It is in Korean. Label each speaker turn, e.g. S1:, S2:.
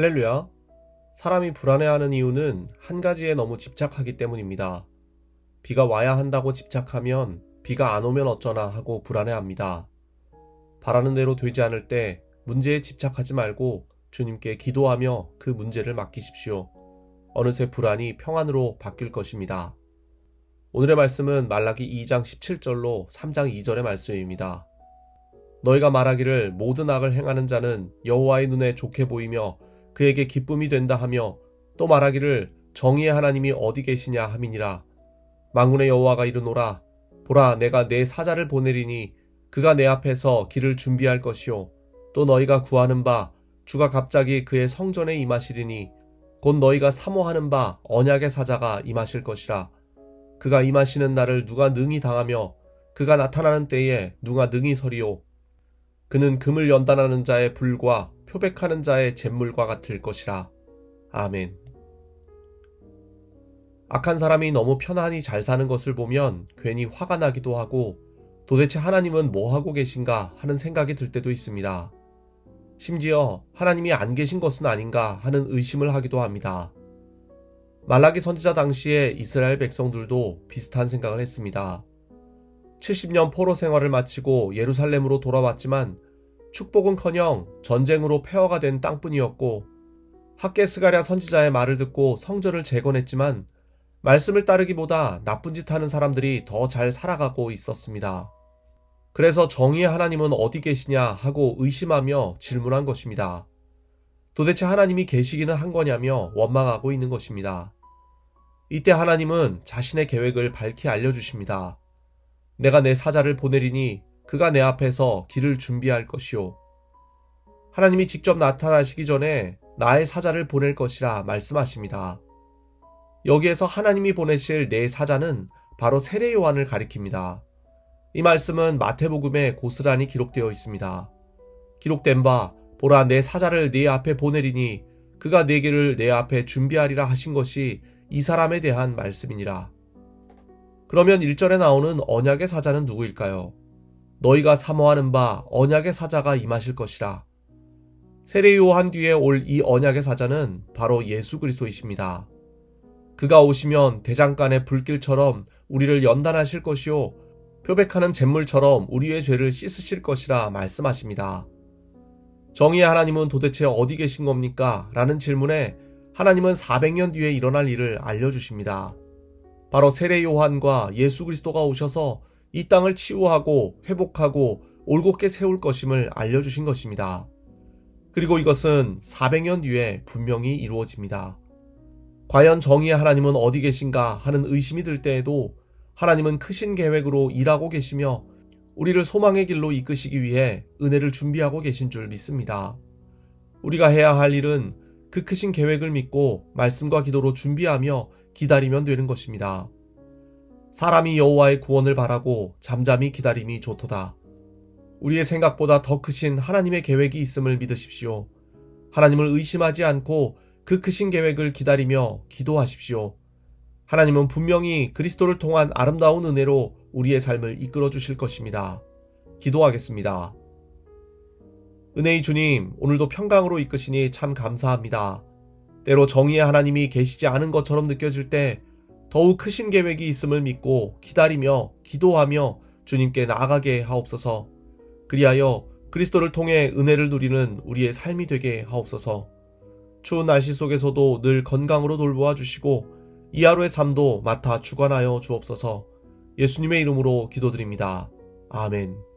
S1: 할렐루야. 사람이 불안해하는 이유는 한 가지에 너무 집착하기 때문입니다. 비가 와야 한다고 집착하면 비가 안 오면 어쩌나 하고 불안해합니다. 바라는 대로 되지 않을 때 문제에 집착하지 말고 주님께 기도하며 그 문제를 맡기십시오. 어느새 불안이 평안으로 바뀔 것입니다. 오늘의 말씀은 말라기 2장 17절로 3장 2절의 말씀입니다. 너희가 말하기를 모든 악을 행하는 자는 여호와의 눈에 좋게 보이며 그에게 기쁨이 된다 하며 또 말하기를 정의의 하나님이 어디 계시냐 함이니라. 망군의 여호와가 이르노라. 보라 내가 내 사자를 보내리니 그가 내 앞에서 길을 준비할 것이요. 또 너희가 구하는 바 주가 갑자기 그의 성전에 임하시리니 곧 너희가 사모하는 바 언약의 사자가 임하실 것이라. 그가 임하시는 날을 누가 능히 당하며 그가 나타나는 때에 누가 능히 서리요. 그는 금을 연단하는 자의 불과 표백하는 자의 잿물과 같을 것이라. 아멘. 악한 사람이 너무 편안히 잘 사는 것을 보면 괜히 화가 나기도 하고 도대체 하나님은 뭐 하고 계신가 하는 생각이 들 때도 있습니다. 심지어 하나님이 안 계신 것은 아닌가 하는 의심을 하기도 합니다. 말라기 선지자 당시에 이스라엘 백성들도 비슷한 생각을 했습니다. 70년 포로 생활을 마치고 예루살렘으로 돌아왔지만 축복은커녕 전쟁으로 폐허가 된 땅뿐이었고 학계스가랴 선지자의 말을 듣고 성전을 재건했지만 말씀을 따르기보다 나쁜 짓 하는 사람들이 더 잘 살아가고 있었습니다. 그래서 정의의 하나님은 어디 계시냐 하고 의심하며 질문한 것입니다. 도대체 하나님이 계시기는 한 거냐며 원망하고 있는 것입니다. 이때 하나님은 자신의 계획을 밝히 알려주십니다. 내가 내 사자를 보내리니 그가 내 앞에서 길을 준비할 것이요. 하나님이 직접 나타나시기 전에 나의 사자를 보낼 것이라 말씀하십니다. 여기에서 하나님이 보내실 내 사자는 바로 세례 요한을 가리킵니다. 이 말씀은 마태복음에 고스란히 기록되어 있습니다. 기록된 바 보라 내 사자를 네 앞에 보내리니 그가 내 길을 내 앞에 준비하리라 하신 것이 이 사람에 대한 말씀이니라. 그러면 1절에 나오는 언약의 사자는 누구일까요? 너희가 사모하는 바 언약의 사자가 임하실 것이라. 세례 요한 뒤에 올 이 언약의 사자는 바로 예수 그리스도이십니다. 그가 오시면 대장간의 불길처럼 우리를 연단하실 것이요 표백하는 잿물처럼 우리의 죄를 씻으실 것이라 말씀하십니다. 정의의 하나님은 도대체 어디 계신 겁니까? 라는 질문에 하나님은 400년 뒤에 일어날 일을 알려주십니다. 바로 세례 요한과 예수 그리스도가 오셔서 이 땅을 치유하고 회복하고 올곧게 세울 것임을 알려주신 것입니다. 그리고 이것은 400년 뒤에 분명히 이루어집니다. 과연 정의의 하나님은 어디 계신가 하는 의심이 들 때에도 하나님은 크신 계획으로 일하고 계시며 우리를 소망의 길로 이끄시기 위해 은혜를 준비하고 계신 줄 믿습니다. 우리가 해야 할 일은 그 크신 계획을 믿고 말씀과 기도로 준비하며 기다리면 되는 것입니다. 사람이 여호와의 구원을 바라고 잠잠히 기다림이 좋도다. 우리의 생각보다 더 크신 하나님의 계획이 있음을 믿으십시오. 하나님을 의심하지 않고 그 크신 계획을 기다리며 기도하십시오. 하나님은 분명히 그리스도를 통한 아름다운 은혜로 우리의 삶을 이끌어 주실 것입니다. 기도하겠습니다. 은혜의 주님, 오늘도 평강으로 이끄시니 참 감사합니다. 때로 정의의 하나님이 계시지 않은 것처럼 느껴질 때 더욱 크신 계획이 있음을 믿고 기다리며 기도하며 주님께 나아가게 하옵소서. 그리하여 그리스도를 통해 은혜를 누리는 우리의 삶이 되게 하옵소서. 추운 날씨 속에서도 늘 건강으로 돌보아 주시고 이 하루의 삶도 맡아 주관하여 주옵소서. 예수님의 이름으로 기도드립니다. 아멘.